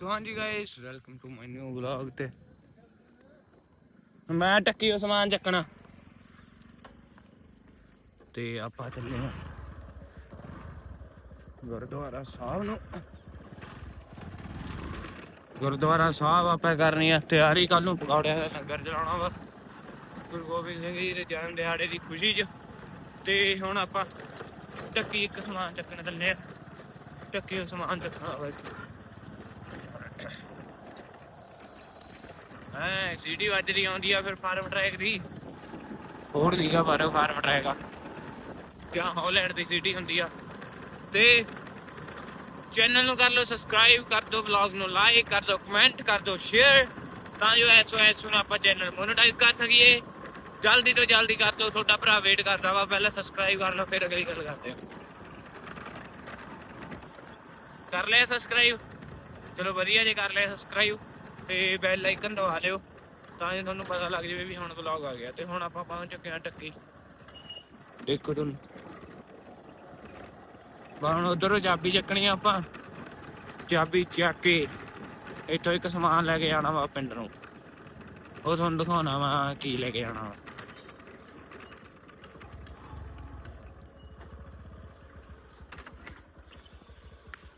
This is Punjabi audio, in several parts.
ਸੋ ਹਾਂਜੀ guys welcome to my new vlog ਤੇ। ਮੈਂ ਟੱਕੀ ਉਹ ਸਮਾਨ ਚੱਕਣਾ। ਤੇ ਆਪਾਂ ਚੱਲੇ ਹਾਂ ਗੁਰਦੁਆਰਾ ਸਾਹਿਬ ਨੂੰ। ਗੁਰਦੁਆਰਾ ਸਾਹਿਬ ਆਪਾਂ ਕਰਨੀ ਆ ਤਿਆਰੀ ਕੱਲ ਨੂੰ ਪਕੌੜਿਆਂ ਦਾ ਲੰਗਰ ਚਲਾਉਣਾ ਵਾ। ਗੁਰੂ ਗੋਬਿੰਦ ਸਿੰਘ ਜੀ ਦੇ ਜਨਮ ਦਿਹਾੜੇ ਦੀ ਖੁਸ਼ੀ 'ਚ। ਤੇ ਹੁਣ ਆਪਾਂ ਟੱਕੀ ਇੱਕ ਸਮਾਨ ਚੱਕਣ ਚੱਲੇ ਆ। ਟੱਕੀ ਉਹ ਸਮਾਨ ਚੱਕਣਾ ਵਾ। ਹਾਂ, ਸੀਡੀ ਵੱਜਦੀ ਆਉਂਦੀ ਆ, ਫਿਰ ਫਾਰਮ ਟਰੈਕ ਦੀ। ਹੋਰ ਲੀਗਾ ਪਰ ਫਾਰਮ ਟਰੈਕ ਆ। ਜਾਂ ਹਾਲੈਂਡ ਦੀ ਸਿਟੀ ਹੁੰਦੀ ਆ। ਤੇ ਚੈਨਲ ਨੂੰ ਕਰ ਲਓ ਸਬਸਕ੍ਰਾਈਬ, ਕਰ ਦਿਓ ਵਲੌਗ ਨੂੰ ਲਾਈਕ, ਕਰ ਦਿਓ ਕਮੈਂਟ, ਕਰ ਦਿਓ ਸ਼ੇਅਰ। ਤਾਂ ਜੋ ਐਸਓਐਸ ਨੂੰ ਆਪਾਂ ਚੈਨਲ ਮੋਨੇਟਾਈਜ਼ ਕਰ ਸਕੀਏ। ਜਲਦੀ ਤੋਂ ਜਲਦੀ ਕਰ ਦਿਓ ਤੁਹਾਡਾ ਭਰਾ ਵੇਟ ਕਰਦਾ ਵਾ, ਪਹਿਲਾਂ ਸਬਸਕ੍ਰਾਈਬ ਕਰ ਲਓ, ਫਿਰ ਅਗਲੀ ਗੱਲ ਕਰਦੇ ਹਾਂ ਕਰ ਲਿਆ ਸਬਸਕ੍ਰਾਈਬ? ਚਲੋ ਵਧੀਆ ਜੇ ਕਰ ਲਿਆ ਸਬਸਕ੍ਰਾਈਬ। ਤੇ ਬੈਲ ਆਈਕਨ ਦਬਾ ਲਿਓ ਤਾਂ ਜੋ ਤੁਹਾਨੂੰ ਪਤਾ ਲੱਗ ਜਾਵੇ ਵੀ ਹੁਣ ਵਲੌਗ ਆ ਗਿਆ ਤੇ ਹੁਣ ਆਪਾਂ ਪਹੁੰਚ ਚੁੱਕੇ ਹਾਂ ਟੱਕੀ। ਦੇਖੋ ਤੁਹਾਨੂੰ। ਬਾ ਹੁਣ ਉਧਰੋਂ ਚਾਬੀ ਚੱਕਣੀ ਆ ਆਪਾਂ। ਚਾਬੀ ਚੱਕ ਕੇ ਇੱਥੋਂ ਇੱਕ ਸਮਾਨ ਲੈ ਕੇ ਜਾਣਾ ਵਾ ਪਿੰਡ ਨੂੰ। ਉਹ ਤੁਹਾਨੂੰ ਦਿਖਾਉਣਾ ਵਾ ਕੀ ਲੈ ਕੇ ਜਾਣਾ ਵਾ।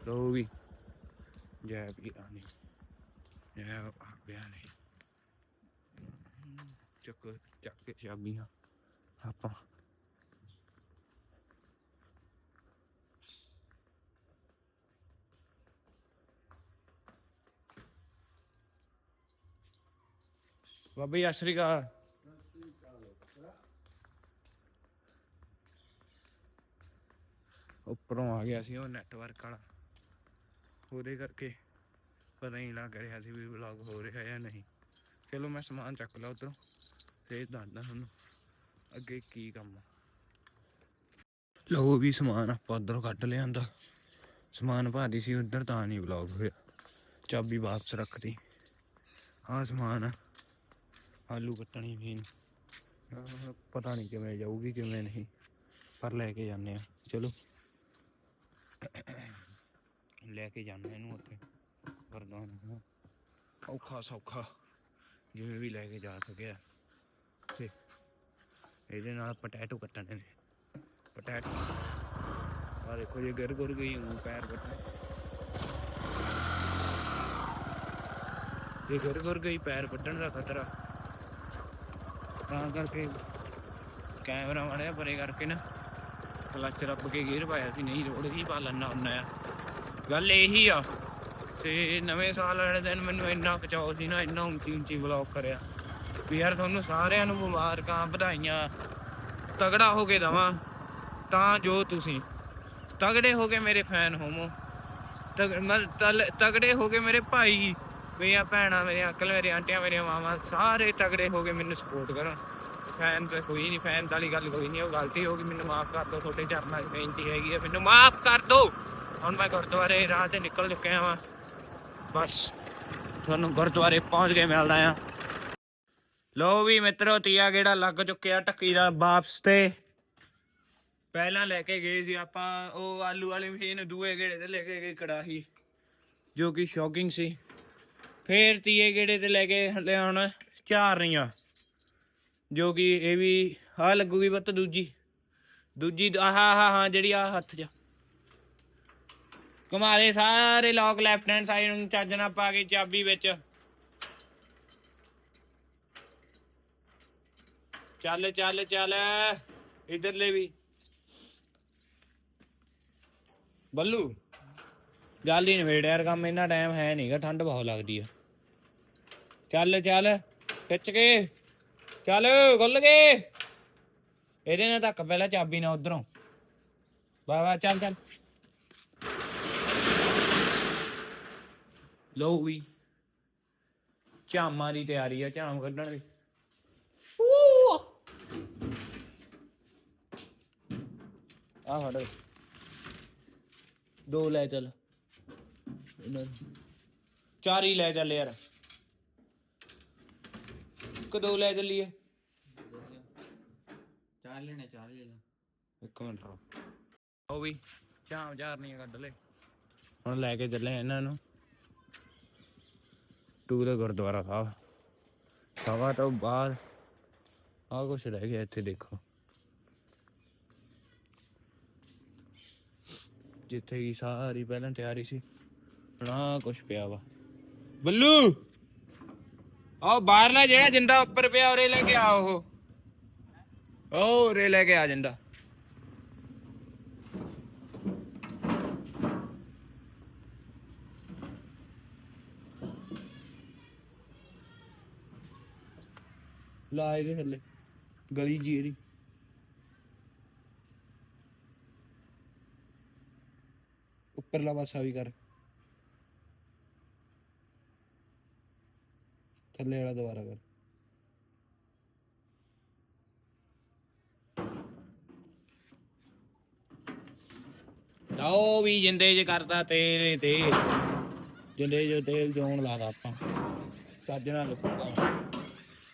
ਲੋ ਵੀ। ਜੈ ਵੀ ਆਨੀ ਜੈ ਬਿਆਨੀ ਚੱਕ ਚੱਕ ਕੇ ਚਾਬੀਆਂ ਆਪਾਂ ਬਾਬਾ ਜੀ ਸਤਿ ਸ਼੍ਰੀ ਅਕਾਲ ਉੱਪਰੋਂ ਆ ਗਿਆ ਸੀ ਉਹ ਨੈਟਵਰਕ ਵਾਲਾ ਉਹਦੇ ਕਰਕੇ ਪਤਾ ਨਹੀਂ ਲੱਗ ਰਿਹਾ ਸੀ ਵੀ ਵਲੌਗ ਹੋ ਰਿਹਾ ਜਾਂ ਨਹੀਂ। ਚਲੋ ਮੈਂ ਸਮਾਨ ਚੱਕ ਲਾ ਉਧਰੋਂ, ਫੇਰ ਦੱਸਦਾ ਤੁਹਾਨੂੰ ਅੱਗੇ ਕੀ ਕੰਮ ਆ। ਲਓ ਵੀ ਸਮਾਨ ਆਪਾਂ ਉਧਰੋਂ ਕੱਢ ਲਿਆਂਦਾ। ਸਮਾਨ ਭਾਰੀ ਸੀ, ਉਧਰ ਤਾਂ ਨਹੀਂ ਵਲੌਗ ਹੋਇਆ। ਚਾਬੀ ਵਾਪਸ ਰੱਖਦੀ ਆਹ ਸਮਾਨ ਆਲੂ ਕੱਟਣੀ ਵੀ ਪਤਾ ਨਹੀਂ ਕਿਵੇਂ ਜਾਊਗੀ, ਕਿਵੇਂ ਨਹੀਂ, ਪਰ ਲੈ ਕੇ ਜਾਂਦੇ ਆ। ਚਲੋ, ਲੈ ਕੇ ਜਾਂਦੇ ਇਹਨੂੰ ਉੱਥੇ। ਵਰਦਾਨ ਔਖਾ ਸੌਖਾ। ਜਿਵੇਂ ਵੀ ਲੈ ਕੇ ਜਾ ਸਕਿਆ। ਤੇ ਇਹਦੇ ਨਾਲ ਪਟੈਟੋ ਕੱਟਣੇ ਨੇ। ਪਟੈਟੋ ਆ ਦੇਖੋ ਜੇ ਗਿਰ ਗੁਰ ਗਈ ਹੂੰ ਪੈਰ ਕੱਟਣ। ਜੇ ਗਿਰ ਗੁਰ ਗਈ, ਪੈਰ ਵੱਢਣ ਦਾ ਖਤਰਾ। ਤਾਂ ਕਰਕੇ ਕੈਮਰਾ ਮਾਰਿਆ, ਪਰੇ ਕਰਕੇ ਨਾ। ਕਲਚ ਰੱਬ ਕੇ ਗੇਰ ਪਾਇਆ ਸੀ, ਨਹੀਂ ਰੋੜ ਹੀ ਪਾ ਲੈਣਾ ਹੁੰਦਾ ਆ। ਗੱਲ ਇਹੀ ਆ। ਤੇ ਨਵੇਂ ਸਾਲ ਵਾਲੇ ਦਿਨ ਮੈਨੂੰ ਇੰਨਾ ਖਚਾਓ ਸੀ ਨਾ, ਇੰਨਾ ਉੱਚੀ ਉੱਚੀ ਵਲੌਗ ਕਰਿਆ ਵੀ ਯਾਰ ਤੁਹਾਨੂੰ ਸਾਰਿਆਂ ਨੂੰ ਮੁਬਾਰਕਾਂ, ਵਧਾਈਆਂ, ਤਗੜਾ ਹੋ ਕੇ ਦਵਾਂ, ਤਾਂ ਜੋ ਤੁਸੀਂ। ਤਗੜੇ ਹੋ ਕੇ ਮੇਰੇ ਫੈਨ ਹੋਵੋ। ਤਗ- ਮਤਲਬ ਤਗੜੇ ਹੋ ਕੇ ਮੇਰੇ ਭਾਈ, ਮੇਰੀਆਂ ਭੈਣਾਂ ਮੇਰੇ ਅੰਕਲ ਮੇਰੇ ਆਂਟੀਆਂ, ਮੇਰੀਆਂ ਮਾਵਾਂ, ਸਾਰੇ ਤਗੜੇ ਹੋ ਕੇ ਮੈਨੂੰ ਸਪੋਰਟ ਕਰਨ ਫੈਨ ਤੇ ਕੋਈ ਨਹੀਂ ਫੈਨ ਵਾਲੀ ਗੱਲ ਕੋਈ ਨਹੀਂ ਉਹ ਗਲਤੀ ਹੋ ਗਈ, ਮੈਨੂੰ ਮਾਫ ਕਰ ਦਿਓ, ਤੁਹਾਡੇ ਚਰਨਾਂ 'ਚ ਬੇਨਤੀ ਹੈਗੀ ਹੈ ਮੈਨੂੰ ਮਾਫ ਕਰ ਦਿਓ। ਹੁਣ ਮੈਂ ਗੁਰਦੁਆਰੇ ਰਾਹ ਤੇ ਨਿਕਲ ਚੁੱਕਿਆ ਵਾਂ। ਬਸ, ਤੁਹਾਨੂੰ ਗੁਰਦੁਆਰੇ ਪਹੁੰਚ ਕੇ ਮਿਲਦਾ ਆ ਲੋ ਵੀ ਮਿੱਤਰੋ, ਤੀਆ ਗੇੜਾ ਲੱਗ ਚੁੱਕਿਆ ਟੱਕੀ ਦਾ ਵਾਪਸ ਤੇ। ਪਹਿਲਾਂ ਲੈ ਕੇ ਗਏ ਸੀ ਆਪਾਂ, ਉਹ ਆਲੂ ਵਾਲੀ ਮਸ਼ੀਨ, ਦੂਏ ਗੇੜੇ ਤੇ ਲੈ ਕੇ ਗਏ ਕੜਾਹੀ, ਜੋ ਕਿ ਸ਼ੌਕਿੰਗ ਸੀ। ਫੇਰ ਤੀਏ ਗੇੜੇ ਤੇ ਲੈ ਕੇ ਹਲੇ ਹੁਣ ਚਾਰ ਰਹੀਆਂ, ਜੋ ਕਿ ਇਹ ਵੀ ਆ ਲੱਗੂਗੀ ਬੱਤ ਦੂਜੀ। ਦੂਜੀ, ਆਹ ਆਹ ਹਾਂ ਜਿਹੜੀ ਆ ਹੱਥ 'ਚ ਕਮਾਲੇ ਸਾਰੇ ਲੋਕ ਲੈਫਟ ਹੈਂਡ ਸਾਈਡ ਨੂੰ ਚੱਜਣਾ ਪਾ ਕੇ ਚਾਬੀ ਵਿੱਚ। ਚੱਲ ਚੱਲ ਚੱਲ, ਇਧਰਲੇ ਵੀ। ਬੱਲੂ ਜਲਦੀ ਨਵੇੜ ਯਾਰ, ਕੰਮ ਇੰਨਾ ਟਾਈਮ ਹੈ ਨਹੀਂਗਾ ਠੰਡ ਬਹੁਤ ਲੱਗਦੀ ਆ। ਚੱਲ ਚੱਲ, ਖਿੱਚ ਕੇ। ਚੱਲ ਖੁੱਲ ਗਏ ਇਹਦੇ ਨਾਲ ਧੱਕ ਪਹਿਲਾਂ ਚਾਬੀ ਨਾਲ ਉਧਰੋਂ। ਵਾ ਵਾ ਚੱਲ ਚੱਲ। ਲੋ ਵੀ। ਝਾਮਾਂ ਦੀ ਤਿਆਰੀ ਆ ਝਾਮ ਕੱਢਣ ਦੀ। ਆ ਫੜ। ਦੋ ਲੈ ਚੱਲ। ਇਹਨਾਂ ਨੂੰ। ਚਾਰ ਹੀ ਲੈ ਚੱਲ ਯਾਰ। ਕਦੋਂ ਲੈ ਚੱਲੀਏ। ਚਾਰ ਲੈਣੇ ਚਾਰ ਲੈ ਲਾ। ਇੱਕ ਮਿੰਟ ਰੁਕ। ਉਹ ਵੀ ਝਾਮ ਝਾਰਨੀਆਂ ਕੱਢ ਲੈ। ਹੁਣ ਲੈ ਕੇ ਚੱਲੇ ਇਹਨਾਂ ਨੂੰ। ਟੂ ਦਾ ਗੁਰਦੁਆਰਾ ਸਾਹਿਬ ਸਭਾ ਤੋਂ ਬਾਅਦ ਆ ਕੁਛ ਰਹਿ ਗਿਆ ਇੱਥੇ ਦੇਖੋ ਜਿੱਥੇ ਕੀ ਸਾਰੀ ਪਹਿਲਾਂ ਤਿਆਰੀ ਸੀ ਹੁਣ ਆਹ ਕੁਛ ਪਿਆ ਵਾ ਬੱਲੂ ਆਹ ਬਾਹਰਲਾ ਜਿਹੜਾ ਜਿੰਦਾ ਉੱਪਰ ਪਿਆ ਉਰੇ ਲੈ ਕੇ ਆ ਉਹ ਉਹ ਉਰੇ ਲੈ ਕੇ ਆ ਜਿੰਦਾ ਲਾ ਇਹਦੇ ਥੱਲੇ, ਗਲੀ ਜੀ ਇਹਦੀ। ਉੱਪਰਲਾ ਪਾਸਾ ਵੀ ਕਰ। ਥੱਲੇ ਵਾਲਾ ਦੁਬਾਰਾ ਕਰ। ਲਓ ਵੀ ਜਿੰਦੇ ਚ ਕਰਦਾ ਤੇਲ ਤੇ। ਜਿੰਦੇ ਚ ਤੇਲ ਜੋਣ ਲਾਦਾ ਆਪਾਂ। ਚੱਜ ਨਾਲ ਲੱਗੂਗਾ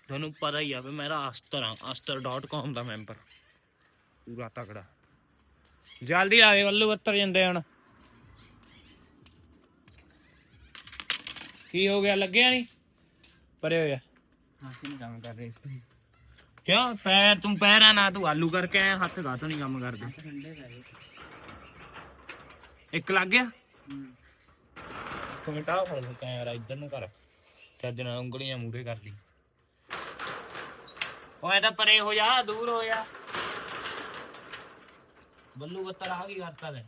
ਤੁਹਾਨੂੰ ਪਤਾ ਹੀ ਆ ਵੀ ਮੇਰਾ ਅਸਤਰ ਆ ਅਸਤਰ.com ਦਾ ਮੈਂਬਰ ਪੂਰਾ ਤਕੜਾ। ਜਲਦੀ ਆ ਗਏ ਵੱਲੂ ਉੱਤਰ ਜਾਂਦੇ ਹੁਣ। ਕੀ ਹੋ ਗਿਆ ਲੱਗਿਆ ਨਹੀਂ ਪਰੇ ਹੋਇਆ ਹਾਂ ਕਿੰਨੇ ਕੰਮ ਕਰ ਰਹੇ ਸੀ ਕਿਉਂ? ਪੈਰ ਤੂੰ ਪੈਰਾਂ ਨਾ ਤੂੰ ਆਲੂ ਕਰਕੇ ਆਇਆ ਹੱਥ ਦਾ ਨਹੀਂ ਕੰਮ ਕਰਦੇ? ਇੱਕ ਲੱਗ ਗਿਆ? ਕਮੈਂਟਾ ਲੈ ਕੈਮਰਾ ਇੱਧਰ ਨੂੰ ਕਰ। ਚੱਜ ਨਾਲ ਉਂਗਲੀਆਂ ਮੂਰੇ ਕਰ ਲਈ। ਓਏ ਤਾਂ ਪਰੇ ਹੋ ਜਾ, ਦੂਰ ਹੋ ਜਾ। ਬੱਲੂ ਬੱਤਰ ਆ ਕੀ ਕਰਤਾ ਨੇ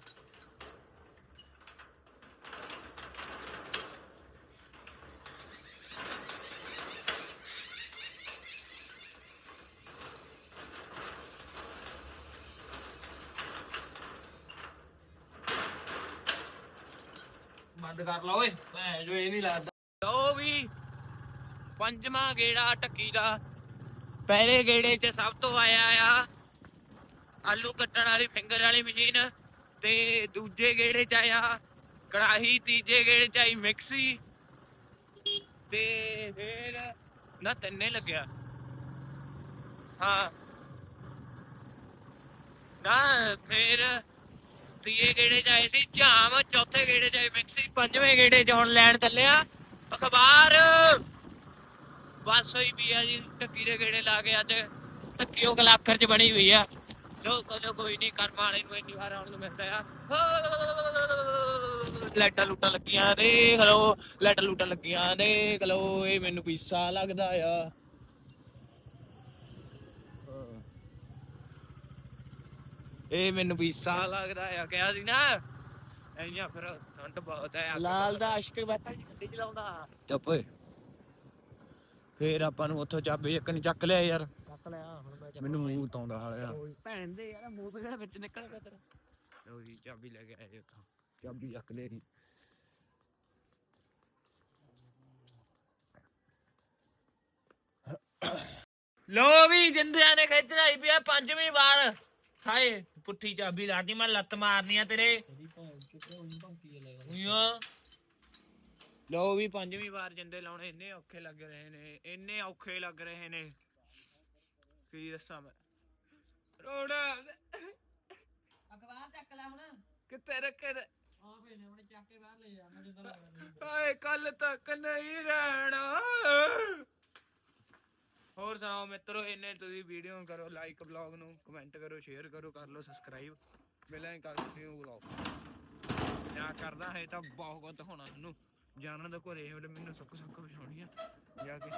ਬੰਦ ਕਰ ਲਾ ਓਏ। ਭੈਣ ਜੋ ਇਹ ਨਹੀਂ ਲੱਗਦਾ। ਲਓ ਵੀ, ਪੰਜਵਾਂ ਗੇੜਾ ਟੱਕੀ ਦਾ। ਪਹਿਲੇ ਗੇੜੇ 'ਚ ਸਭ ਤੋਂ ਆਇਆ ਆ ਆਲੂ ਕੱਟਣ ਵਾਲੀ, ਫਿੰਗਰ ਵਾਲੀ ਮਸ਼ੀਨ ਤੇ ਦੂਜੇ ਗੇੜੇ 'ਚ ਆਇਆ, ਕੜਾਹੀ ਤੀਜੇ ਗੇੜੇ 'ਚ ਆਈ ਮਿਕਸੀ ਤੇ ਫੇਰ ਨਾ ਤਿੰਨੇ ਲੱਗਿਆ। ਹਾਂ। ਨਾ ਫੇਰ ਤੀਏ ਗੇੜੇ ਚ ਆਏ ਸੀ, ਝਾਮ ਚੌਥੇ ਗੇੜੇ ਚ ਆਈ ਮਿਕਸੀ, ਪੰਜਵੇਂ ਗੇੜੇ ਚ ਹੁਣ ਲੈਣ ਚੱਲਿਆ ਅਖਬਾਰ ਬਸ ਹੋਈ ਵੀ ਆ ਜੀ ਟੱਕੀ ਦੇ ਗੇੜੇ ਲਾ ਕੇ ਅੱਜ ਟੱਕੀਓ ਕਲਾਕਰ ਚ ਬਣੀ ਹੋਈ ਆ। ਲੋ ਚਲੋ ਕੋਈ ਨਹੀਂ ਕਰਮ ਵਾਲੇ ਨੂੰ ਇੰਨੀ ਵਾਰ ਆਉਣ ਨੂੰ ਮਿਲਦਾ ਆ। ਲੈਟਾਂ ਲੂਟਾਂ ਲੱਗੀਆਂ ਦੇਖ ਲਓ ਲੈਟਾਂ ਲੂਟਾਂ ਲੱਗੀਆਂ ਦੇਖ ਲਓ ਇਹ ਮੈਨੂੰ ਪੀਸਾ ਲੱਗਦਾ ਆ। ਇਹ ਮੈਨੂੰ ਪੀਸਾ ਲੱਗਦਾ ਆ ਕਿਹਾ ਸੀ ਨਾ। ਐਂ ਫਿਰ ਠੰਡ ਬਹੁਤ ਆ ਲਾਲ ਦਾ ਅਸ਼ਕ ਬੈਠਾ ਜੀ ਗੱਡੀ ਚਲਾਉਂਦਾ। ਚੁੱਪ। ਓਏ ਫੇਰ ਆਪਾਂ ਨੂੰ ਉੱਥੋਂ ਚਾਬੀ ਇੱਕ ਨਹੀਂ ਚੱਕ ਲਿਆ ਯਾਰ। ਚੱਕ ਲਿਆ ਹੁਣ ਮੈਂ ਮੈਨੂੰ ਮੂੰਹ ਤੌਂਦਾ ਹਾਲਿਆ ਭੈਣ ਦੇ ਯਾਰ ਮੂੰਹ ਤੋਂ ਵਿੱਚ ਨਿਕਲ ਗਿਆ ਤੇਰਾ। ਲੋ ਜੀ ਚਾਬੀ ਲੈ ਕੇ ਆਏ ਉੱਥੋਂ। ਚਾਬੀ ਚੱਕ ਲੈ ਜੀ ਲੋ ਵੀ ਜਿੰਦਿਆਂ ਨੇ ਖਿੱਚ ਲਈ ਪਿਆ ਪੰਜਵੀਂ ਵਾਰ। ਹਾਏ ਪੁੱਠੀ ਚਾਬੀ ਲਾਤੀ ਮੈਂ ਲੱਤ ਮਾਰਨੀ ਆ ਤੇਰੇ। ਤੇਰੀ ਭੈਣ ਕਿਤੇ ਉਹੀ ਭੌਂਕੀ ਲੈ ਉਈਆਂ ਲੋ ਵੀ ਪੰਜਵੀਂ ਵਾਰ ਜਿੰਦੇ ਲਾਉਣੇ ਇੰਨੇ ਔਖੇ ਲੱਗ ਰਹੇ ਨੇ ਇੰਨੇ ਔਖੇ ਲੱਗ ਰਹੇ ਨੇ। ਕੀ ਦੱਸਾਂ ਮੈਂ? ਰੋੜਾ। ਅਖਬਾਰ ਚੱਕ ਲੈ ਹੁਣ। ਕਿੱਥੇ ਰੱਖੇ ਨੇ? ਆ ਭਈ ਨੇ ਆਪਣੇ ਚੱਕ ਕੇ ਬਾਹਰ ਲੈ ਜਾ ਮੈਂ ਜਦੋਂ ਲੱਗਦਾ ਹਾਏ ਕੱਲ ਤੱਕ ਨਹੀਂ ਰਹਿਣਾ। ਹੋਰ ਸੁਣਾਓ ਮਿੱਤਰੋ ਇੰਨੇ ਤੁਸੀਂ ਵੀਡੀਓ ਕਰੋ ਲਾਈਕ ਬਲੌਗ ਨੂੰ ਕਮੈਂਟ ਕਰੋ ਸ਼ੇਅਰ ਕਰੋ ਕਰ ਲਓ ਸਬਸਕ੍ਰਾਈਬ ਮਿਲਾਂ ਕੱਲ ਨਿਊ ਬਲੌਗ ਜਾਂ ਕਰਦਾ ਹੈ ਤਾਂ ਬਹੁਤ ਹੋਣਾ ਮੈਨੂੰ ਜਾਣਨ ਦਾ ਘਰੇ ਉਹਦੇ ਮੈਨੂੰ ਸੁੱਕ ਸੁੱਕ ਵਿਛਾਉਣੀ ਆ। ਜਾ ਕੇ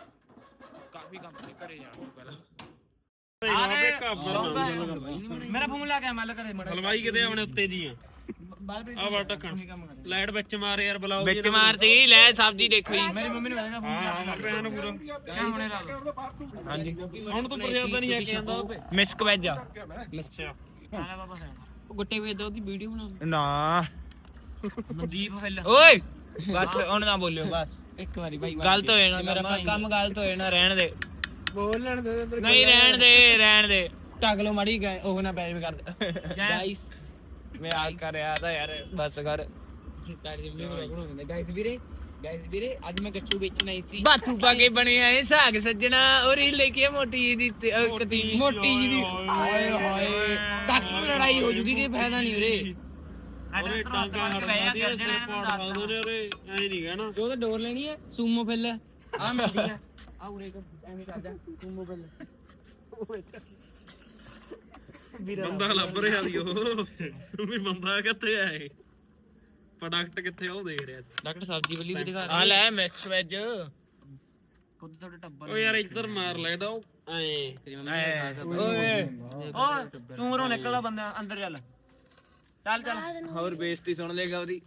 ਕਾਫੀ ਕੰਮ ਨੇ ਘਰੇ ਜਾਣ ਤੋਂ ਪਹਿਲਾਂ। ਮੇਰਾ ਫੋਨ ਲਾ ਕੇ ਮੱਲ ਕਰੇ ਮੜਾ। ਹਲਵਾਈ ਕਿਤੇ ਆਪਣੇ ਉੱਤੇ ਦੀ ਆ ਆ ਵਾ ਢੱਕਣ। ਲਾਈਟ ਵਿੱਚ ਮਾਰ ਯਾਰ ਬਲਾਓ ਵਿੱਚ ਮਾਰਤੀ ਲੈ ਸਬਜ਼ੀ ਦੇਖੋ ਜੀ। ਮੇਰੀ ਮੰਮੀ ਨੂੰ ਕਹਿੰਦਾ ਹਾਂ ਹਾਂ ਮਰ ਪਿਆ ਨਾ ਪੂਰਾ। ਹਾਂਜੀ। ਹੁਣ ਤੂੰ ਪ੍ਰਸ਼ਾਦਾ ਨਹੀਂ ਆ ਕੇ ਆਂਦਾ ਮਿਸਕ ਵੈਜ ਆ। ਅੱਛਾ। ਆਲਾ ਬਾਬਾ ਉਹ ਗੁੱਟੇ ਵੇ ਦੋ ਦੀ ਵੀਡੀਓ ਬਣਾ ਨਾ। ਮਨਦੀਪ ਫੈਲ ਓਏ! ਬਸ ਹੁਣ ਨਾ ਬੋਲਿਓ ਬਸ। ਇੱਕ ਵਾਰੀ ਬਾਈ ਗਲਤ ਹੋਏ ਨਾ ਮੇਰਾ ਕੰਮ ਗਲਤ ਹੋਏ ਨਾ ਰਹਿਣ ਦੇ। ਬੋਲਣ ਦੇ ਨਹੀਂ ਰਹਿਣ ਦੇ ਰਹਿਣ ਦੇ। ਟੱਗ ਲੋ ਮਾੜੀ ਗਾਇ- ਉਹ ਨਾ ਪੈ ਵੀ ਕਰ ਗਾਇਸ ਮੈਂ ਆ ਕਰਿਆ ਤਾਂ ਯਾਰ ਬਸ ਕਰ। ਗਾਇਸ ਵੀਰੇ ਗਾਇਸ ਵੀਰੇ ਅੱਜ ਮੈਂ ਗੱਚੂ ਵੇਚਣ ਆਈ ਸੀ। ਬਾਥੂ ਪਾ ਕੇ ਬਣਿਆ ਇਹ ਸਾਗ ਸੱਜਣਾ ਔਰ ਇਹ ਲੈ ਕੇ ਮੋਟੀ ਜੀ ਦੀ ਮੋਟੀ ਜੀ ਦੀ। ਹਾਏ ਹਾਏ ਟੱਕ ਲੜਾਈ ਹੋ ਜੂਗੀ ਕਿ ਫਾਇਦਾ ਨਹੀਂ ਵੀਰੇ। ਉਹਨੇ ਟਾਂਗਾ ਹੜਦਾ ਦੀ ਸਿਰ ਪਾੜ ਪਾਉਂਦੇ ਨੇ ਉਹਰੇ ਐ ਨਹੀਂ ਕਹਿਣਾ। ਜੋ ਤਾਂ ਡੋਰ ਲੈਣੀ ਹੈ ਸੂਮੋ ਫਿੱਲ। ਆ ਮਿਲਦੀਆਂ ਆ। ਉਰੇ ਕੋ ਐਵੇਂ ਕਰ ਜਾ ਸੂਮੋ ਫਿੱਲ। ਬੰਦਾ ਲੱਭ ਰਿਹਾ ਦੀ ਉਹ। ਵੀ ਬੰਦਾ ਕਿੱਥੇ ਆ ਇਹ? ਪ੍ਰੋਡਕਟ ਕਿੱਥੇ ਆ ਉਹ ਦੇਖ ਰਿਹਾ ਡਾਕਟਰ ਸਬਜੀ ਵੱਲੀ ਵੀ ਦਿਖਾ ਆ ਲੈ ਮਿਕਸ ਵੈਜ ਖੁਦ ਤੁਹਾਡੇ ਟੱਬਰ ਓ ਯਾਰ ਇੱਧਰ ਮਾਰ ਲੈਦਾ ਉਹ। ਐ। ਤੇਰੀ ਮੰਮੀ ਨੇ ਖਾ ਸਕਦੀ। ਓਏ। ਓ ਤੂੰ ਰੋ ਨਿਕਲਦਾ ਬੰਦਾ ਅੰਦਰ ਚੱਲ। ਚੱਲ ਚੱਲ। ਹੋਰ ਬੇਇੱਜ਼ਤੀ ਸੁਣ ਲੇਗਾ ਉਹਦੀ।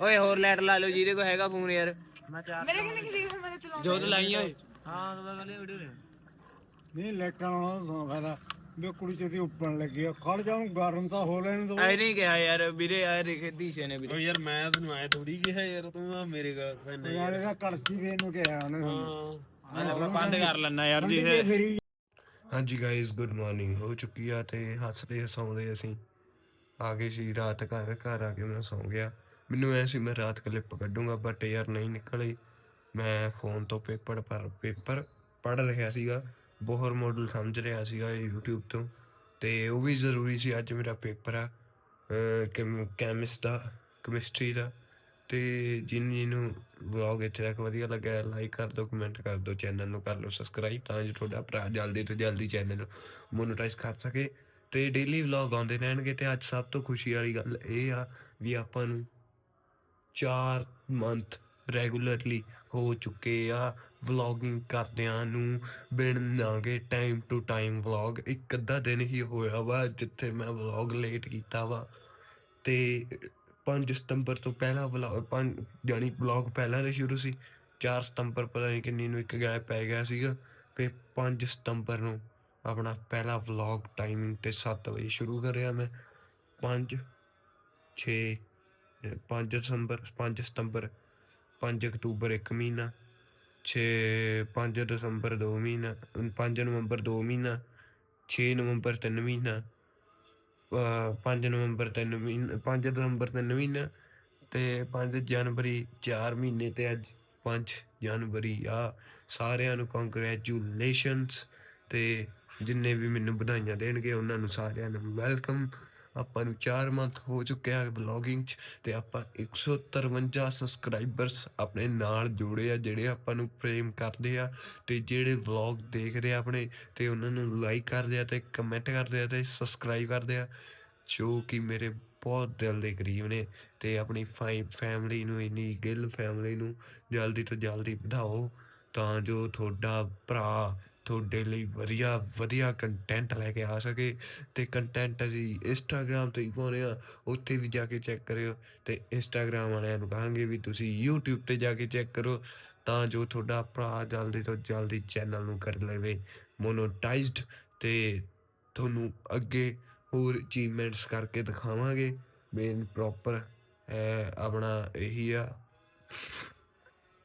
ਓਏ ਹੋਰ ਲੈਟ ਲਾ ਲਓ ਜਿਹਦੇ ਕੋ ਹੈਗਾ ਫੋਨ ਯਾਰ। ਮੈਂ ਚਾਰ ਮੇਰੇ ਕੋਲ ਨਹੀਂ ਕਿਸੇ ਮੇਰੇ ਚਲਾਉਂ ਜੋਤ ਲਾਈ ਓਏ। ਹਾਂ ਤਾਂ ਇਹ ਵੀਡੀਓ ਨਹੀਂ। ਲੈਟਾਂ ਵਾਲਾ ਸੌ ਫਾਇਦਾ ਵੀ ਕੁੜੀ ਜਿਹਦੀ ਉੱਪਰ ਲੱਗੀ ਆ। ਖੜ ਜਾਉਂ ਗਰਮ ਤਾਂ ਹੋ ਲੈਣ ਦੋ। ਐ ਨਹੀਂ ਕਿਹਾ ਯਾਰ ਵੀਰੇ ਆ ਦੇਖ ਦੀਸ਼ੇ ਨੇ ਓ ਵੀਰੇ ਯਾਰ ਮੈਂ ਤੈਨੂੰ ਐ ਥੋੜੀ ਕਿਹਾ ਯਾਰ ਤੂੰ ਆ ਮੇਰੇ ਗੱਲ ਫੈਨ ਯਾਰ ਇਹਦਾ ਕਲਸੀ ਵੀ ਇਹਨੂੰ ਕਿਹਾ ਉਹਨੇ ਹਾਂ। ਮੈਂ ਬੰਦ ਕਰ ਲੈਣਾ ਯਾਰ ਫੇਰੀ ਹਾਂਜੀ ਗਾਇਸ ਗੁੱਡ ਮਾਰਨਿੰਗ ਹੋ ਚੁੱਕੀ ਆ ਤੇ ਹੱਸਦੇ ਹਸਾਉਂਦੇ ਅਸੀਂ। ਆ ਗਏ ਸੀ ਰਾਤ ਘਰ ਘਰ ਆ ਕੇ ਮੈਂ ਸੌਂ ਗਿਆ। ਮੈਨੂੰ ਐ ਸੀ ਮੈਂ ਰਾਤ ਕਲਿੱਪ ਕੱਢੂੰਗਾ ਬਟ ਯਾਰ ਨਹੀਂ ਨਿਕਲੀ ਮੈਂ ਫੋਨ ਤੋਂ ਪੇਪਰ ਪਰ, ਪੇਪਰ ਪੜ ਰਿਹਾ ਸੀਗਾ। ਬੋਹਰ ਮਾਡਲ ਸਮਝ ਰਿਹਾ ਸੀਗਾ ਇਹ YouTube ਤੋਂ। ਤੇ ਉਹ ਵੀ ਜ਼ਰੂਰੀ ਸੀ, ਅੱਜ ਮੇਰਾ ਪੇਪਰ ਆ। ਕੈਮਿਸਟ ਦਾ ਕੈਮਿਸਟਰੀ ਦਾ। ਤੇ ਜਿਨ ਜਿਹਨੂੰ ਵਲੌਗ ਇੱਥੇ ਤੱਕ ਵਧੀਆ ਲੱਗਾ ਲਾਈਕ ਕਰ ਦਿਓ ਕਮੈਂਟ ਕਰ ਦਿਓ ਚੈਨਲ ਨੂੰ ਕਰ ਲਓ ਸਬਸਕ੍ਰਾਈਬ ਤਾਂ ਜੋ ਤੁਹਾਡਾ ਭਰਾ ਜਲਦੀ ਤੋਂ ਜਲਦੀ ਚੈਨਲ ਨੂੰ ਮੋਨੇਟਾਈਜ਼ ਕਰ ਸਕੇ ਤੇ ਡੇਲੀ ਵਲੌਗ ਆਉਂਦੇ ਰਹਿਣਗੇ ਤੇ ਅੱਜ ਸਭ ਤੋਂ ਖੁਸ਼ੀ ਵਾਲੀ ਗੱਲ ਇਹ ਆ ਵੀ ਆਪਾਂ ਨੂੰ 4 ਮੰਥ ਰੈਗੂਲਰਲੀ ਹੋ ਚੁੱਕੇ ਆ ਵਲੌਗਿੰਗ ਕਰਦਿਆਂ ਨੂੰ, ਬਿਨ ਨਾਗੇ ਟਾਈਮ ਟੂ ਟਾਈਮ ਵਲੌਗ ਇੱਕ ਅੱਧਾ ਦਿਨ ਹੀ ਹੋਇਆ ਵਾ ਜਿੱਥੇ ਮੈਂ ਵਲੌਗ ਲੇਟ ਕੀਤਾ ਵਾ ਤੇ 5 ਸਤੰਬਰ ਤੋਂ ਪਹਿਲਾ ਵਲੌਗ ਪੰਜ ਜਾਨੀ ਵਲੌਗ ਪਹਿਲਾਂ ਦੇ ਸ਼ੁਰੂ ਸੀ 4 ਸਤੰਬਰ ਪਤਾ ਨਹੀਂ ਕਿੰਨੀ ਨੂੰ ਇੱਕ ਗੈਪ ਪੈ ਗਿਆ ਸੀਗਾ ਫਿਰ 5 ਸਤੰਬਰ ਨੂੰ ਆਪਣਾ ਪਹਿਲਾ ਵਲੌਗ ਟਾਈਮਿੰਗ ਤੇ 7 ਵਜੇ ਸ਼ੁਰੂ ਕਰਿਆ ਮੈਂ 5 6 5 ਦਸੰਬਰ 5 ਸਤੰਬਰ 5 ਅਕਤੂਬਰ ਇੱਕ ਮਹੀਨਾ 6 5 ਦਸੰਬਰ 2 ਮਹੀਨਾ 5 ਨਵੰਬਰ 2 ਮਹੀਨਾ 6 ਨਵੰਬਰ 3 ਮਹੀਨਾ 5 ਨਵੰਬਰ 3 ਮਹੀਨੇ 5 ਦਸੰਬਰ 3 ਮਹੀਨਾ ਤੇ 5 ਜਨਵਰੀ 4 ਮਹੀਨੇ ਤੇ ਅੱਜ 5 ਜਨਵਰੀ ਆ। ਸਾਰਿਆਂ ਨੂੰ ਕੰਗ੍ਰੈਚੁਲੇਸ਼ਨਸ ਤੇ ਜਿੰਨੇ ਵੀ ਮੈਨੂੰ ਵਧਾਈਆਂ ਦੇਣਗੇ, ਉਹਨਾਂ ਨੂੰ ਸਾਰਿਆਂ ਨੂੰ ਵੈਲਕਮ ਆਪਾਂ ਨੂੰ 4 ਮੰਥ ਹੋ ਚੁੱਕਿਆ ਬਲੌਗਿੰਗ ਚ ਤੇ ਆਪਾਂ 153 ਸਬਸਕ੍ਰਾਈਬਰਸ ਆਪਣੇ ਨਾਲ ਜੁੜੇ ਆ, ਜਿਹੜੇ ਆਪਾਂ ਨੂੰ ਪ੍ਰੇਮ ਕਰਦੇ ਆ ਤੇ ਜਿਹੜੇ ਵਲੌਗ ਦੇਖਦੇ ਆ ਆਪਣੇ ਤੇ ਉਹਨਾਂ ਨੂੰ ਲਾਈਕ ਕਰਦੇ ਆ ਤੇ ਕਮੈਂਟ ਕਰਦੇ ਆ ਤੇ ਸਬਸਕ੍ਰਾਈਬ ਕਰਦੇ ਆ, ਜੋ ਕਿ ਮੇਰੇ ਬਹੁਤ ਦਿਲ ਦੇ ਕਰੀਬ ਨੇ ਤੇ ਆਪਣੀ ਫਾਈ ਫੈਮਿਲੀ ਨੂੰ, ਇੰਨੀ ਗਿੱਲ ਫੈਮਿਲੀ ਨੂੰ ਜਲਦੀ ਤੋਂ ਜਲਦੀ ਵਧਾਓ ਤਾਂ ਜੋ ਤੁਹਾਡਾ ਭਰਾ ਤੁਹਾਡੇ ਲਈ ਵਧੀਆ ਵਧੀਆ ਕੰਟੈਂਟ ਲੈ ਕੇ ਆ ਸਕੇ ਅਤੇ ਕੰਟੈਂਟ ਅਸੀਂ ਇੰਸਟਾਗ੍ਰਾਮ ਤੇ ਹੀ ਪਾਉਂਦੇ ਹਾਂ, ਉੱਥੇ ਵੀ ਜਾ ਕੇ ਚੈੱਕ ਕਰਿਓ ਅਤੇ ਇੰਸਟਾਗ੍ਰਾਮ ਵਾਲਿਆਂ ਨੂੰ ਕਹਾਂਗੇ ਵੀ ਤੁਸੀਂ ਯੂਟਿਊਬ ਤੇ ਜਾ ਕੇ ਚੈੱਕ ਕਰੋ ਤਾਂ ਜੋ ਤੁਹਾਡਾ ਭਰਾ ਜਲਦੀ ਤੋਂ ਜਲਦੀ ਚੈਨਲ ਨੂੰ ਕਰ ਲਵੇ ਮੋਨੋਟਾਈਜ਼ਡ ਅਤੇ ਤੁਹਾਨੂੰ ਅੱਗੇ ਹੋਰ ਅਚੀਵਮੈਂਟਸ ਕਰਕੇ ਦਿਖਾਵਾਂਗੇ ਮੇਨ ਪ੍ਰੋਪਰ ਆਪਣਾ ਇਹੀ ਆ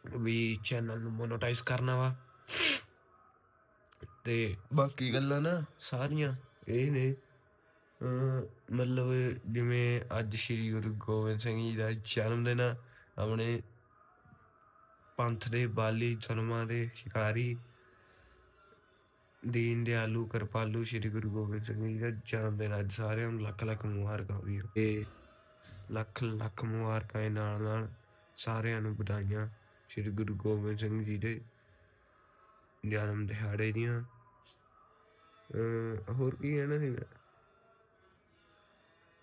ਵੀ ਚੈਨਲ ਨੂੰ ਮੋਨੋਟਾਈਜ਼ ਕਰਨਾ ਵਾ। ਤੇ ਬਾਕੀ ਗੱਲਾਂ ਨਾ ਸਾਰੀਆਂ ਇਹ ਨੇ। ਅਮ ਮਤਲਬ ਜਿਵੇਂ ਅੱਜ ਸ੍ਰੀ ਗੁਰੂ ਗੋਬਿੰਦ ਸਿੰਘ ਜੀ ਦਾ ਜਨਮ ਦਿਨ ਆ, ਆਪਣੇ ਪੰਥ ਦੇ ਬਾਲੀ ਜਨਮਾਂ ਦੇ ਸ਼ਿਕਾਰੀ ਦੀਨ ਦਿਆਲੂ ਕਿਰਪਾਲੂ ਸ੍ਰੀ ਗੁਰੂ ਗੋਬਿੰਦ ਸਿੰਘ ਜੀ ਦਾ ਜਨਮ ਦਿਨ ਅੱਜ ਸਾਰਿਆਂ ਨੂੰ ਲੱਖ ਲੱਖ ਮੁਬਾਰਕਾਂ ਵੀ ਤੇ ਲੱਖ ਲੱਖ ਮੁਬਾਰਕਾਂ ਦੇ ਨਾਲ ਨਾਲ ਸਾਰਿਆਂ ਨੂੰ ਵਧਾਈਆਂ ਸ੍ਰੀ ਗੁਰੂ ਗੋਬਿੰਦ ਸਿੰਘ ਜੀ ਦੇ। ਜਨਮ ਦਿਹਾੜੇ ਦੀਆਂ। ਅਹ ਹੋਰ ਕੀ ਹੈ ਨਾ ਸੀਗਾ?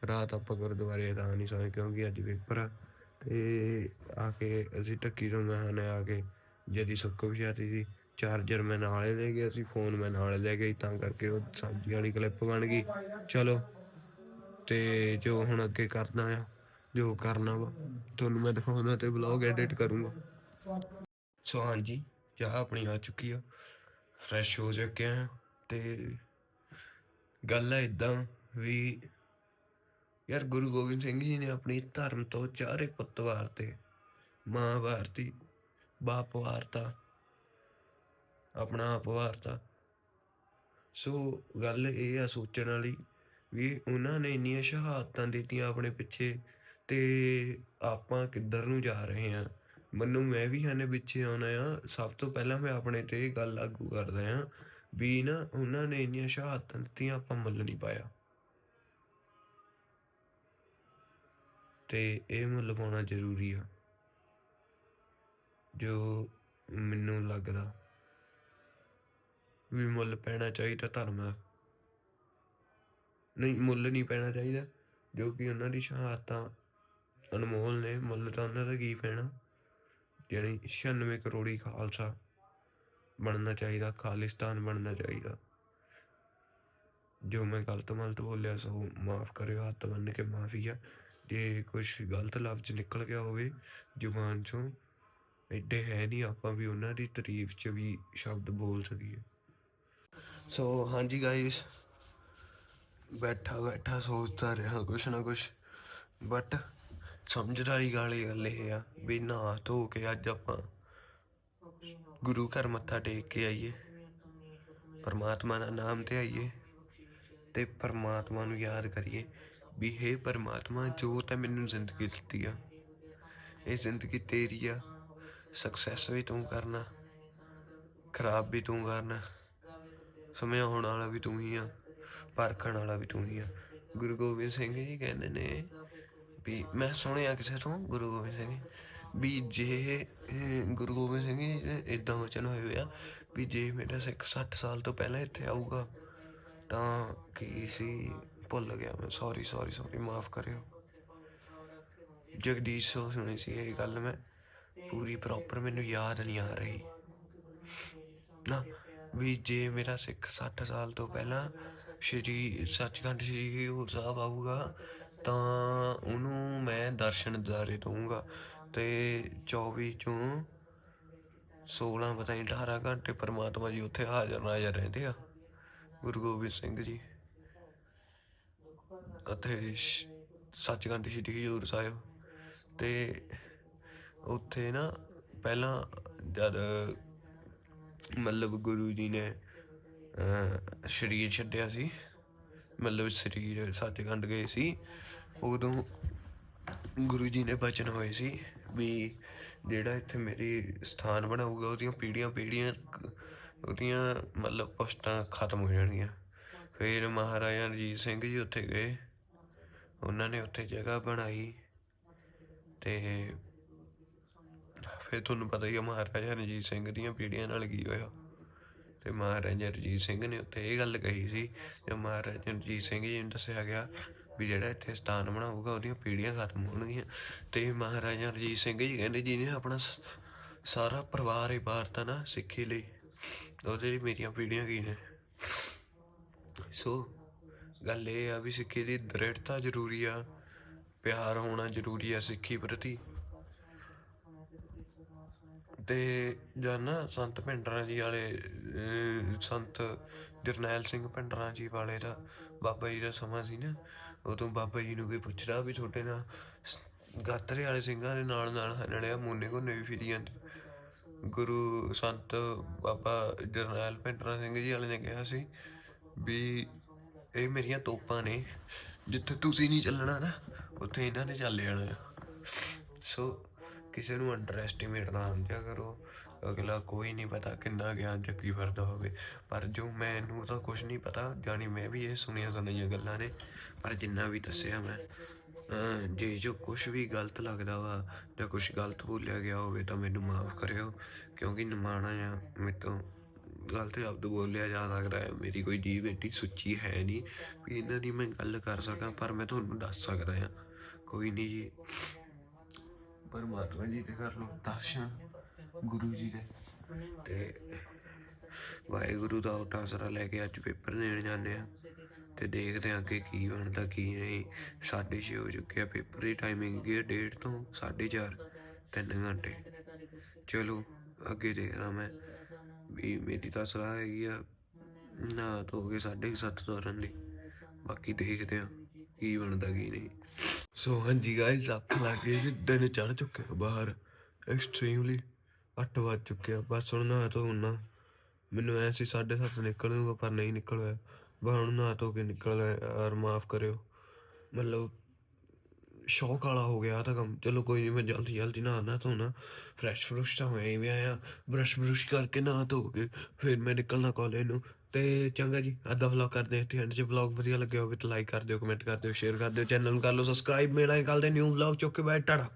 ਰਾਤ ਆਪਾਂ ਗੁਰਦੁਆਰੇ ਤਾਂ ਨਹੀਂ ਸੋਏ ਕਿਉਂਕਿ ਅੱਜ ਪੇਪਰ ਆ ਤੇ ਆ ਕੇ ਅਸੀਂ ਟੱਕੀ ਤੋਂ ਮੈਂ ਨੇ ਆ ਕੇ ਜਦੀ ਸੁੱਕ ਵਿਛਾਤੀ ਸੀ ਚਾਰਜਰ ਮੈਂ ਨਾਲੇ ਲੈ ਗਿਆ ਸੀ, ਫੋਨ ਮੈਂ ਨਾਲੇ ਲੈ ਗਈ ਤਾਂ ਕਰਕੇ ਉਹ ਸਬਜ਼ੀ ਵਾਲੀ ਕਲਿੱਪ ਬਣ ਗਈ। ਚਲੋ, ਤੇ ਜੋ ਹੁਣ ਅੱਗੇ ਕਰਨਾ ਆ, ਜੋ ਕਰਨਾ ਵਾ, ਤੁਹਾਨੂੰ ਮੈਂ ਦਿਖਾਉਣਾ ਤੇ ਵਲੌਗ ਐਡਿਟ ਕਰੂੰਗਾ। ਸੋ ਹਾਂਜੀ ਚਾਹ ਆਪਣੀ ਆ ਚੁੱਕੀ ਆ ਫਰੈਸ਼ ਹੋ ਚੁੱਕੇ ਆ ਤੇ ਗੱਲ ਹੈ ਇਦਾਂ ਵੀ ਯਾਰ ਗੁਰੂ ਗੋਬਿੰਦ ਸਿੰਘ ਜੀ ਨੇ ਆਪਣੀ ਧਰਮ ਤੋਂ ਚਾਰੇ ਪੁੱਤ ਵਾਰਤੇ, ਮਾਂ ਵਾਰਤੀ, ਬਾਪ ਵਾਰਤਾ, ਆਪਣਾ ਆਪ ਵਾਰਤਾ। ਸੋ ਗੱਲ ਇਹ ਆ ਸੋਚਣ ਵਾਲੀ ਵੀ ਉਹਨਾਂ ਨੇ ਇੰਨੀਆਂ ਸ਼ਹਾਦਤਾਂ ਦਿੱਤੀਆਂ ਆਪਣੇ ਪਿੱਛੇ ਤੇ ਆਪਾਂ ਕਿੱਧਰ ਨੂੰ ਜਾ ਰਹੇ ਹਾਂ ਮੈਨੂੰ ਮੈਂ ਵੀ ਹਾਨੇ ਪਿੱਛੇ ਆਉਣਾ ਆ, ਸਭ ਤੋਂ ਪਹਿਲਾਂ ਮੈਂ ਆਪਣੇ ਤੇ ਇਹ ਗੱਲ ਲਾਗੂ ਕਰਦਾ ਆ ਵੀ ਨਾ ਉਹਨਾਂ ਨੇ ਇੰਨੀਆਂ ਸ਼ਹਾਦਤਾਂ ਦਿੱਤੀਆਂ, ਆਪਾਂ ਮੁੱਲ ਨਹੀਂ ਪਾਇਆ। ਤੇ ਇਹ ਮੁੱਲ ਪਾਉਣਾ ਜ਼ਰੂਰੀ ਆ। ਜੋ ਮੈਨੂੰ ਲੱਗਦਾ ਵੀ ਮੁੱਲ ਪੈਣਾ ਚਾਹੀਦਾ ਧਰਮ ਦਾ। ਨਹੀਂ, ਮੁੱਲ ਨਹੀਂ ਪੈਣਾ ਚਾਹੀਦਾ, ਜੋ ਕਿ ਉਹਨਾਂ ਦੀ ਸ਼ਹਾਦਤਾਂ ਅਨਮੋਲ ਨੇ, ਮੁੱਲ ਤਾਂ ਉਹਨਾਂ ਦਾ ਕੀ ਪੈਣਾ? ਯਾਨੀ 96 ਕਰੋੜੀ ਖਾਲਸਾ ਬਣਨਾ ਚਾਹੀਦਾ, ਖਾਲਿਸਤਾਨ ਬਣਨਾ ਚਾਹੀਦਾ। ਜੋ ਮੈਂ ਗਲਤ ਮਲਤ ਬੋਲਿਆ, ਸੋ ਮਾਫ ਕਰਿਓ, ਹੱਥ ਬੰਨ ਕੇ ਮਾਫੀ ਆ। ਜੇ ਕੁਝ ਗਲਤ ਲਫ਼ਜ਼ ਨਿਕਲ ਗਿਆ ਹੋਵੇ, ਜ਼ੁਬਾਨ ਚੋਂ ਐਡੇ ਹੈ ਨਹੀਂ ਆਪਾਂ ਵੀ ਉਹਨਾਂ ਦੀ ਤਾਰੀਫ ਚ ਵੀ ਸ਼ਬਦ ਬੋਲ ਸਕੀਏ। ਸੋ ਹਾਂਜੀ ਗਾਇਸ ਬੈਠਾ ਬੈਠਾ ਸੋਚਦਾ ਰਿਹਾ ਕੁਛ ਨਾ ਕੁਛ ਬਟ ਸਮਝਦਾਰੀ ਗਾਲੀ ਗੱਲ ਇਹ ਆ ਵੀ ਨਹਾ ਧੋ ਕੇ ਅੱਜ ਆਪਾਂ ਗੁਰੂ ਘਰ ਮੱਥਾ ਟੇਕ ਕੇ ਆਈਏ। ਪਰਮਾਤਮਾ ਦਾ ਨਾਮ ਤੇ ਆਈਏ ਤੇ ਪਰਮਾਤਮਾ ਨੂੰ ਯਾਦ ਕਰੀਏ ਵੀ ਹੇ ਪਰਮਾਤਮਾ, ਜੋ ਤਾਂ ਮੈਨੂੰ ਜ਼ਿੰਦਗੀ ਦਿੱਤੀ ਆ, ਇਹ ਜ਼ਿੰਦਗੀ ਤੇਰੀ ਆ। ਸਕਸੈਸ ਵੀ ਤੂੰ ਕਰਨਾ, ਖਰਾਬ ਵੀ ਤੂੰ ਕਰਨਾ ਸਮੇਂ ਆਉਣ ਵਾਲਾ ਵੀ ਤੂੰ ਹੀ ਆ, ਪਰਖਣ ਵਾਲਾ ਵੀ ਤੂੰ ਹੀ ਆ। ਗੁਰੂ ਗੋਬਿੰਦ ਸਿੰਘ ਜੀ ਕਹਿੰਦੇ ਨੇ ਵੀ ਮੈਂ ਸੁਣਿਆ ਕਿਸੇ ਤੋਂ ਗੁਰੂ ਗੋਬਿੰਦ ਸਿੰਘ ਜੀ, ਵੀ ਜੇ ਗੁਰੂ ਗੋਬਿੰਦ ਸਿੰਘ ਜੀ ਦੇ ਏਦਾਂ ਵਚਨ ਹੋਏ ਹੋਏ ਆ ਵੀ ਜੇ ਮੇਰਾ ਸਿੱਖ 60 ਸਾਲ ਤੋਂ ਪਹਿਲਾਂ ਇੱਥੇ ਆਊਗਾ ਤਾਂ ਕੀ ਸੀ? ਭੁੱਲ ਗਿਆ ਮੈਂ ਸੌਰੀ ਸੌਰੀ ਸੌਰੀ ਮਾਫ ਕਰਿਓ। ਜਗਦੀਸ਼ ਤੋਂ ਸੁਣੀ ਸੀ ਇਹ ਗੱਲ ਮੈਂ ਪੂਰੀ ਪ੍ਰੋਪਰ ਮੈਨੂੰ ਯਾਦ ਨਹੀਂ ਆ ਰਹੀ। ਨਾ ਵੀ ਜੇ ਮੇਰਾ ਸਿੱਖ 60 ਸਾਲ ਤੋਂ ਪਹਿਲਾਂ ਸ਼੍ਰੀ ਸੱਚਖੰਡ ਸ਼੍ਰੀ ਹਜ਼ੂਰ ਸਾਹਿਬ ਆਊਗਾ ਤਾਂ ਉਹਨੂੰ ਮੈਂ ਦਰਸ਼ਨ ਦਿਦਾਰੇ ਦਊਂਗਾ ਤੇ 24 ਚੋਂ 16 ਪਤਾ ਨਹੀਂ 18 ਘੰਟੇ ਪਰਮਾਤਮਾ ਜੀ ਉੱਥੇ ਹਾਜ਼ਰ ਨਾਜ਼ਰ ਰਹਿੰਦੇ ਆ, ਗੁਰੂ ਗੋਬਿੰਦ ਸਿੰਘ ਜੀ। ਅਤੇ ਸੱਚਖੰਡ ਸ਼੍ਰੀ ਹਜ਼ੂਰ ਸਾਹਿਬ। ਤੇ ਉੱਥੇ ਨਾ ਪਹਿਲਾਂ ਜਦ ਮਤਲਬ ਗੁਰੂ ਜੀ ਨੇ ਸਰੀਰ ਛੱਡਿਆ ਸੀ, ਮਤਲਬ ਸਰੀਰ ਸੱਚਖੰਡ ਗਏ ਸੀ ਉਦੋਂ ਗੁਰੂ ਜੀ ਨੇ ਬਚਨ ਹੋਏ ਸੀ ਵੀ ਜਿਹੜਾ ਇੱਥੇ ਮੇਰੀ ਸਥਾਨ ਬਣਾਊਗਾ, ਉਹਦੀਆਂ ਪੀੜ੍ਹੀਆਂ ਪੀੜ੍ਹੀਆਂ ਉਹਦੀਆਂ ਮਤਲਬ ਪੁਸ਼ਤਾਂ ਖਤਮ ਹੋ ਜਾਣਗੀਆਂ। ਫਿਰ ਮਹਾਰਾਜਾ ਰਣਜੀਤ ਸਿੰਘ ਜੀ ਉੱਥੇ ਗਏ। ਉਹਨਾਂ ਨੇ ਉੱਥੇ ਜਗ੍ਹਾ ਬਣਾਈ ਤੇ ਫਿਰ ਤੁਹਾਨੂੰ ਪਤਾ ਹੀ ਆ ਮਹਾਰਾਜਾ ਰਣਜੀਤ ਸਿੰਘ ਦੀਆਂ ਪੀੜ੍ਹੀਆਂ ਨਾਲ ਕੀ ਹੋਇਆ। ਤੇ ਮਹਾਰਾਜਾ ਰਣਜੀਤ ਸਿੰਘ ਨੇ ਉੱਥੇ ਇਹ ਗੱਲ ਕਹੀ ਸੀ ਕਿ ਮਹਾਰਾਜਾ ਰਣਜੀਤ ਸਿੰਘ ਜੀ ਨੂੰ ਦੱਸਿਆ ਗਿਆ ਵੀ ਜਿਹੜਾ ਇੱਥੇ ਸਥਾਨ ਬਣਾਊਗਾ ਉਹਦੀਆਂ ਪੀੜ੍ਹੀਆਂ ਖਤਮ ਹੋਣਗੀਆਂ। ਤੇ ਮਹਾਰਾਜਾ ਰਣਜੀਤ ਸਿੰਘ ਜੀ ਕਹਿੰਦੇ ਜਿਹਨੇ ਆਪਣਾ ਸਾਰਾ ਪਰਿਵਾਰ ਹੀ ਵਾਰਤਾ ਨਾ ਸਿੱਖੀ ਲਈ ਉਹਦੇ ਲਈ ਮੇਰੀਆਂ ਪੀੜ੍ਹੀਆਂ ਕੀ ਨੇ? ਸੋ ਗੱਲ ਇਹ ਆ ਵੀ ਸਿੱਖੀ ਦੀ ਦ੍ਰਿੜਤਾ ਜ਼ਰੂਰੀ ਆ ਪਿਆਰ ਹੋਣਾ ਜ਼ਰੂਰੀ ਆ ਸਿੱਖੀ ਪ੍ਰਤੀ। ਤੇ ਜਦ ਨਾ ਸੰਤ ਭਿੰਡਰਾਂ ਜੀ ਵਾਲੇ ਅਹ, ਸੰਤ ਜਰਨੈਲ ਸਿੰਘ ਭਿੰਡਰਾਂ ਜੀ ਵਾਲੇ ਦਾ ਬਾਬਾ ਜੀ ਦਾ ਸਮਾਂ ਸੀ ਨਾ। ਉਦੋਂ ਬਾਬਾ ਜੀ ਨੂੰ ਕੋਈ ਪੁੱਛਦਾ ਵੀ ਤੁਹਾਡੇ ਨਾਲ ਗਾਤਰੇ ਵਾਲੇ ਸਿੰਘਾਂ ਦੇ ਨਾਲ ਨਾਲ ਹਨੜਿਆ ਮੋਨੇ ਕੋਨੇ ਵੀ ਫਿਰੀ ਜਾਂਦੇ ਗੁਰੂ ਸੰਤ ਬਾਬਾ ਜਰਨੈਲ ਭਿੰਡਰਾਂ ਸਿੰਘ ਜੀ ਵਾਲੇ ਨੇ ਕਿਹਾ ਸੀ ਵੀ ਇਹ ਮੇਰੀਆਂ ਤੋਪਾਂ ਨੇ, ਜਿੱਥੇ ਤੁਸੀਂ ਨਹੀਂ ਚੱਲਣਾ ਨਾ, ਉੱਥੇ ਇਹਨਾਂ ਨੇ ਚੱਲ ਜਾਣਾ ਆ। ਸੋ ਕਿਸੇ ਨੂੰ ਅੰਡਰ ਐਸਟੀਮੇਟ ਨਾ ਸਮਝਿਆ ਕਰੋ ਅਗਲਾ ਕੋਈ ਨਹੀਂ ਪਤਾ ਕਿੰਨਾ ਗਿਆਨ ਚੱਕੀ ਫਿਰਦਾ ਹੋਵੇ। ਪਰ ਜੋ ਮੈਨੂੰ ਤਾਂ ਕੁਝ ਨਹੀਂ ਪਤਾ ਜਾਣੀ ਮੈਂ ਵੀ ਇਹ ਸੁਣੀਆਂ ਸੁਣੀਆਂ ਗੱਲਾਂ ਨੇ। ਪਰ ਜਿੰਨਾ ਵੀ ਦੱਸਿਆ ਮੈਂ ਜੇ ਜੋ ਕੁਝ ਵੀ ਗਲਤ ਲੱਗਦਾ ਵਾ ਜਾਂ ਕੁਝ ਗਲਤ ਬੋਲਿਆ ਗਿਆ ਹੋਵੇ ਤਾਂ ਮੈਨੂੰ ਮਾਫ ਕਰਿਓ ਕਿਉਂਕਿ ਨਿਮਾਣਾ ਆ ਮੇਰੇ ਤੋਂ ਗਲਤ ਸ਼ਬਦ ਬੋਲਿਆ ਜਾ ਸਕਦਾ ਹੈ। ਮੇਰੀ ਕੋਈ ਜੀਭ ਏਡੀ ਸੁੱਚੀ ਹੈ ਨਹੀਂ ਵੀ ਇਹਨਾਂ ਦੀ ਮੈਂ ਗੱਲ ਕਰ ਸਕਾਂ ਪਰ ਮੈਂ ਤੁਹਾਨੂੰ ਦੱਸ ਸਕਦਾ ਹਾਂ ਕੋਈ ਨਹੀਂ ਜੀ ਪਰਮਾਤਮਾ ਜੀ ਦੇ ਕਰ ਲੋ ਦਰਸ਼ਨ ਗੁਰੂ ਜੀ ਦੇ। ਤੇ ਵਾਹਿਗੁਰੂ ਦਾ ਉਟਾਸਰਾ ਲੈ ਕੇ ਅੱਜ ਪੇਪਰ ਦੇਣ ਜਾਂਦੇ ਆ। ਤੇ ਦੇਖਦੇ ਆ ਅੱਗੇ ਕੀ ਬਣਦਾ, ਕੀ ਨਹੀਂ। ਸਾਢੇ ਛੇ ਹੋ ਚੁੱਕਿਆ ਪੇਪਰ ਦੀ ਟਾਈਮਿੰਗ ਕੀ ਹੈ ਡੇਢ ਤੋਂ 4:30 ਤਿੰਨ ਘੰਟੇ। ਚਲੋ, ਅੱਗੇ ਦੇਖਣਾ ਮੈਂ ਵੀ ਮੇਰੀ ਤਾਂ ਸਲਾਹ ਹੈਗੀ ਆ ਨਾ ਧੋ ਕੇ ਸਾਢੇ ਕੁ ਸੱਤ ਤੁਰਨ ਦੀ। ਬਾਕੀ ਦੇਖਦੇ ਆ ਕੀ ਬਣਦਾ, ਕੀ ਨਹੀਂ। ਸੋ ਹਾਂਜੀ ਗਾਇਸ ਅੱਖ ਲੱਗ ਗਈ ਸੀ ਦਿਨ ਚੜ ਚੁੱਕਿਆ ਬਾਹਰ ਐਕਸਟ੍ਰੀਮਲੀ 8 ਵੱਜ ਚੁੱਕਿਆ ਬਸ ਹੁਣ ਨਾ ਧੋ ਨਾ। ਮੈਨੂੰ ਐ ਸੀ 7:30 ਨਿਕਲ ਜੂਗਾ ਪਰ ਨਹੀਂ ਨਿਕਲ ਹੋਇਆ। ਬਸ ਹੁਣ ਨਾ ਧੋ ਕੇ ਨਿਕਲ ਆਇਆ ਯਾਰ ਮਾਫ ਕਰਿਓ। ਮਤਲਬ ਸ਼ੌਕ ਵਾਲਾ ਹੋ ਗਿਆ ਆਹ ਤਾਂ ਕੰਮ। ਚਲੋ ਕੋਈ ਨਹੀਂ, ਮੈਂ ਜਲਦੀ ਜਲਦੀ ਨਹਾਉਣਾ ਧੋਣਾ। ਫਰੈਸ਼ ਫਰੁਸ਼ ਤਾਂ ਹੋਇਆ ਹੀ ਵੀ ਆਇਆ। ਬਰਸ਼ ਬਰੁਸ਼ ਕਰਕੇ ਨਹਾ ਧੋ ਕੇ ਫਿਰ ਮੈਂ ਨਿਕਲਣਾ ਕਾਲਜ ਨੂੰ। ਤੇ ਚੰਗਾ ਜੀ ਅੱਜ ਦਾ ਵਲੌਗ ਕਰਦੇ ਹਾਂ ਇੱਥੇ ਐਂਡ ਜੇ ਵਲੌਗ ਵਧੀਆ ਲੱਗਿਆ ਹੋਵੇ ਤਾਂ ਲਾਈਕ ਕਰ ਦਿਓ ਕਮੈਂਟ ਕਰ ਦਿਓ ਸ਼ੇਅਰ ਕਰ ਦਿਓ ਚੈਨਲ ਨੂੰ ਕਰ ਲਓ ਸਬਸਕ੍ਰਾਈਬ ਮਿਲਾਂਗੇ ਕੱਲ ਦੇ ਨਿਊ ਵਲੌਗ ਚੁੱਕ ਕੇ ਬਾਏ ਟਾਟਾ।